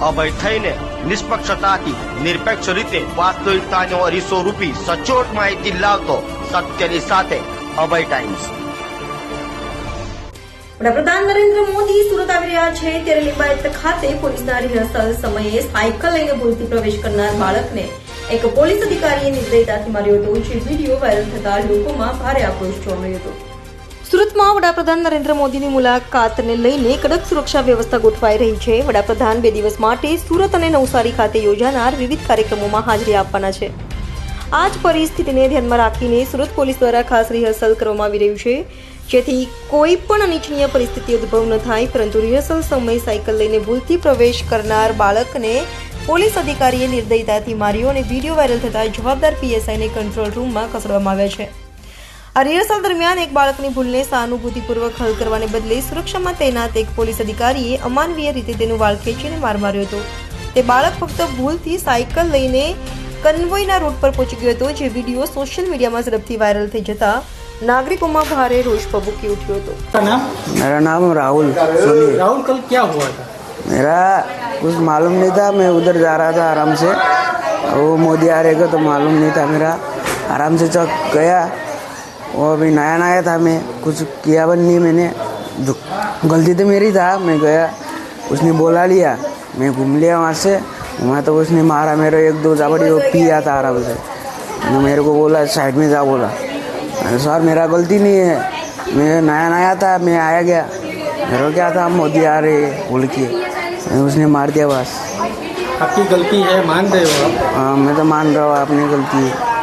અભય થઈને નિષ્પક્ષતાથી, નિરપેક્ષ રીતે વાસ્તવિકતાનો અરીસો રૂપી સચોટ માહિતી લાવતો સત્યની સાથે અભય ટાઈમ્સ વડાપ્રધાન નરેન્દ્ર મોદી સુરત આવી રહ્યા છે ત્યારે લિંબાયત ખાતે પોલીસના રિહર્સલ સમયે સાયકલ લઈને ભૂલથી પ્રવેશ કરનાર બાળકને એક પોલીસ અધિકારીએ નિર્દયતાથી માર્યો હતો, જે વીડિયો વાયરલ થતા લોકોમાં ભારે આક્રોશ જોવા મળ્યો હતો. સુરતમાં વડાપ્રધાન નરેન્દ્ર મોદીની મુલાકાતને લઈને કડક સુરક્ષા વ્યવસ્થા ગોઠવાઈ રહી છે. વડાપ્રધાન બે દિવસ માટે સુરત અને નવસારી ખાતે યોજાનાર વિવિધ કાર્યક્રમોમાં હાજરી આપવાના છે. આ જ પરિસ્થિતિને ધ્યાનમાં રાખીને સુરત પોલીસ દ્વારા ખાસ રિહર્સલ કરવામાં આવી રહ્યું છે. જેથી કોઈ પણ અનિચ્છનીય પરિસ્થિતિ ઉદ્ભવ ન થાય, પરંતુ રિહર્સલ સમયે સાયકલ લઈને ભૂલથી પ્રવેશ કરનાર બાળકને પોલીસ અધિકારીએ નિર્દયતાથી માર્યો અને વીડિયો વાયરલ થતાં જવાબદાર પીએસઆઈને કંટ્રોલ રૂમમાં ખસેડવામાં આવ્યા છે. આ રિહર્સલ દરમિયાન એક બાળકની ભૂલને સહાનુભૂતિપૂર્વક હલ કરવાને બદલે સુરક્ષામાં તૈનાત એક પોલીસ અધિકારીએ અમાનવીય રીતે તેનું વાળ ખેંચીને માર માર્યો હતો તે બાળક ફક્ત ભૂલથી સાયકલ લઈને કન્વોયના રૂટ પર પહોંચી ગયો હતો જે વિડીયો સોશિયલ મીડિયામાં ઝડપથી વાયરલ થઈ જતા નાગરિકોમાં ભારે રોષ ભભૂકી ઉઠ્યો હતો का नाम मेरा नाम राहुल सोनी राहुल कल क्या हुआ था मेरा कुछ मालूम नहीं था मैं उधर जा रहा था आराम से वो मोदी आ रहेगा तो मालूम नहीं था मेरा आराम से चौक गया वो अभी नया नया था मैं कुछ किया बन नहीं मैंने। जो गलती तो मेरी था मैं गया उसने बोला लिया मैं घूम लिया वहाँ से। वहाँ तो उसने मारा मेरे एक दो जाबड़ी वो पिया था आराम से। मेरे को बोला साइड में जा बोला। सर मेरा गलती नहीं है मैं नया नया था मैं आया गया। मेरे क्या था मोदी आ रहे बोल के। उसने मार दिया बस। आपकी गलती है मान रहे हो आप? हाँ मैं तो मान रहा हूँ अपनी गलती है।